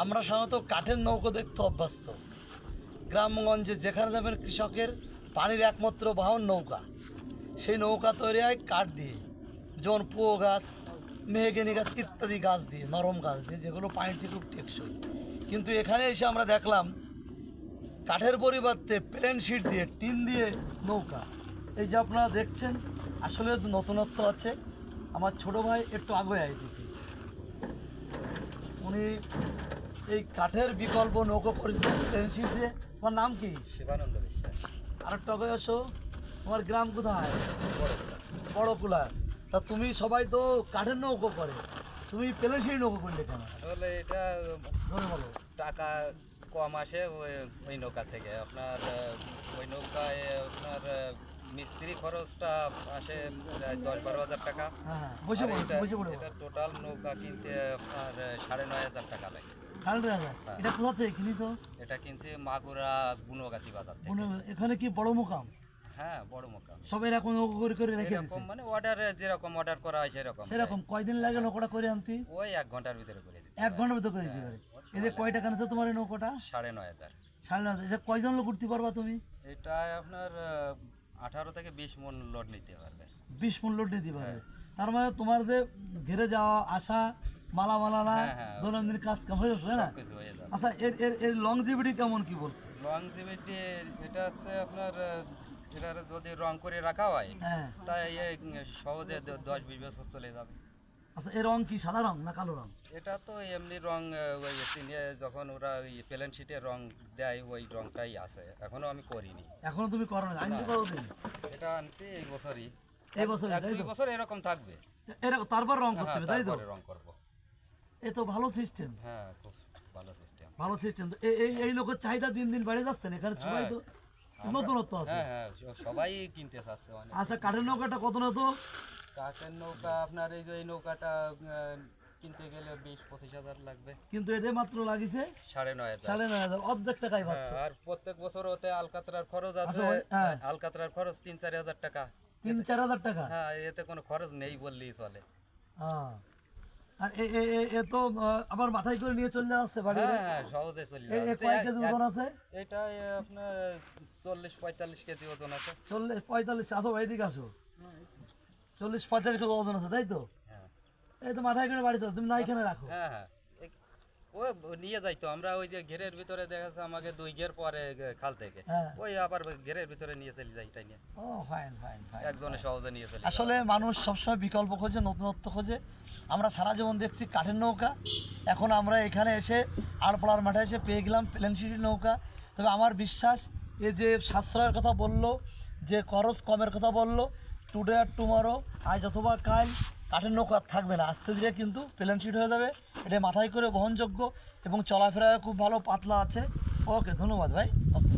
আমরা সাধারণত কাঠের নৌকো দেখতে অভ্যস্ত। গ্রামগঞ্জে যেখানে যাবেন কৃষকের পানির একমাত্র বাহন নৌকা। সেই নৌকা তৈরি হয় কাঠ দিয়ে। যেমন পুয়ো গাছ, মেহগেনি গাছ ইত্যাদি গাছ দিয়ে, নরম গাছ দিয়ে, যেগুলো পানিতে খুব টেকসই। কিন্তু এখানে এসে আমরা দেখলাম কাঠের পরিবর্তে প্লেন শিট দিয়ে, টিন দিয়ে নৌকা। এই যে আপনারা দেখছেন, আসলে নতুনত্ব আছে। আমার ছোট ভাই একটু আগে এদিকে। উনি এই কাঠের বিকল্প নৌকো প্লেন শিট দিয়ে তোমার নাম কি? শিবানন্দ বিশ্বাস। আর একটা আসো তোমার গ্রাম কোথায়? বড় কুলা তা তুমি সবাই তো কাঠের নৌকো করে তুমি প্লেন শিট নৌকো করলে কেন? তাহলে এটা ধরে বলো। টাকা কম আসে ওই ওই নৌকা থেকে। আপনার ওই নৌকায় আপনার মিস্ত্রি খরচটা আসে প্রায় দশ বারো হাজার টাকা। হ্যাঁ হ্যাঁ বসে আর পড়ো এটা- বসে পড়ো এটা টোটাল নৌকা কিনতে আপনার সাড়ে নয় হাজার টাকা লাগে। সাড়ে তিন হাজার? হ্যাঁ। এটা কোথা থেকে কিনিছো? এটা কিনছি মাগুরা গুণগাছি বাজার থেকে। এখানে কি বড় মোকাম? হ্যাঁ বড় মোকা সবাই এরকম নৌকো করে করে রেখে দিচ্ছে এরকম মানে অর্ডারে যেরকম অর্ডার করা হয় সেরকম। সেরকম। কয়দিন লাগে নৌকোটা করে আনতি? ওই এক ঘণ্টার ভিতরে করে দিতে এক ঘণ্টার ভিতরে করে দিতে পারে। এদের কয় টাকা নিচ্ছে তোমার এই নৌকোটা? সাড়ে নয় হাজার। সাড়ে নয় হাজার। এটা কয়জন লোক উঠতে পারবা তুমি? এটা আপনার আঠারো থেকে বিশ মন লোড নিতে পারবে। বিশ মন লোড নিতে পারবে। তার মানে তোমার যে ঘেরে যাওয়া আসা মালা মালানা হ্যাঁ, হ্যাঁ। দৈনন্দিন কাজ কাম হয়ে যাচ্ছে না? হয়ে আচ্ছা এর এর এর লংজিভিটি কেমন কি বলছে? লংজিভিটি এটা হচ্ছে আপনার এটা যদি রং করে রাখা হয় হ্যাঁ। তাই সহজে দশ বিশ বছর চলে যাবে। আচ্ছা এর রং কি সাদা রং না কালো রং? এটা তো এমনি রং ওই যখন ওরা প্লেন শিটে রং দেয় ওই রংটাই আছে। এখনও আমি করিনি। এখনও তুমি করো না এটা আনছি এই বছরই। এই দুই বছর এরকম থাকবে। এরকম তারপর রং করতে হ্যাঁ হবে তাই তো? রং করব। এ তো ভালো সিস্টেম হ্যাঁ খুব ভালো সিস্টেম ভালো সিস্টেম এই এই লোকের চাহিদা দিন দিন বেড়ে যাচ্ছে না এখানে সবাই তো নতুনত্ব আছে। হ্যাঁ হ্যাঁ সবাই কিনতে চাচ্ছে আচ্ছা কাঠের নৌকাটা কত না তো কাঠের নৌকা আপনার এই যে এই নৌকাটা কিনতে গেলে বিশ পঁচিশ হাজার লাগবে। কিন্তু এটা মাত্র লাগিছে সাড়ে নয় হাজার। সাড়ে নয় হাজার অর্ধেক টাকাই পাচ্ছ হ্যাঁ, আর প্রত্যেক বছর ওতে আলকাতরার খরচ আছে। হ্যাঁ। আলকাতরার খরচ তিন চার হাজার টাকা। তিন চার হাজার টাকা? হ্যাঁ এতে কোনো খরচ নেই বললেই চলে। হ্যাঁ। আর এ এ এ- এ তো আবার মাথায় করে নিয়ে চলে যাচ্ছে বাড়ি হ্যাঁ হ্যাঁ সহজে চলে এ- এ কয় কেজি ওজন আছে? এটা আপনার চল্লিশ পঁয়তাল্লিশ কেজি ওজন আছে। চল্লিশ পঁয়তাল্লিশ আসো এইদিকে আসো। চল্লিশ পঁয়তাল্লিশ কেজি ওজন আছে তাই তো? হ্যাঁ। এই তো মাথায় করে বাড়ি চলো তুমি না এখানে রাখো। হ্যাঁ হ্যাঁ। ও নিয়ে যাইতো আমরা ওই যে ঘেরের ভিতরে দেখা যাচ্ছে আমাকে দুই ঘের পরে খাল থেকে। ওই আবার ঘেরের ভিতরে নিয়ে চলে যাই এটা নিয়ে। ও ফাইন ফাইন ফাইন একজনে সহজে নিয়ে চলে আসলে মানুষ সবসময় বিকল্প খোঁজে নতুনত্ব খোঁজে। আমরা সারা জীবন দেখছি কাঠের নৌকা। এখন আমরা এখানে এসে আড়পাড়ার মাঠে এসে পেয়ে গেলাম প্লেন সিটির নৌকা। তবে আমার বিশ্বাস এ যে সাশ্রয়ের কথা বলল যে খরচ কমের কথা বলল টুডে আর টুমারো আজ অথবা কাল, কাঠের নৌকা থাকবে না। আস্তে ধীরে কিন্তু প্লেন শিট হয়ে যাবে। এটা মাথায় করে বহনযোগ্য এবং চলাফেরায় খুব ভালো, পাতলা আছে। ওকে ধন্যবাদ ভাই। ওকে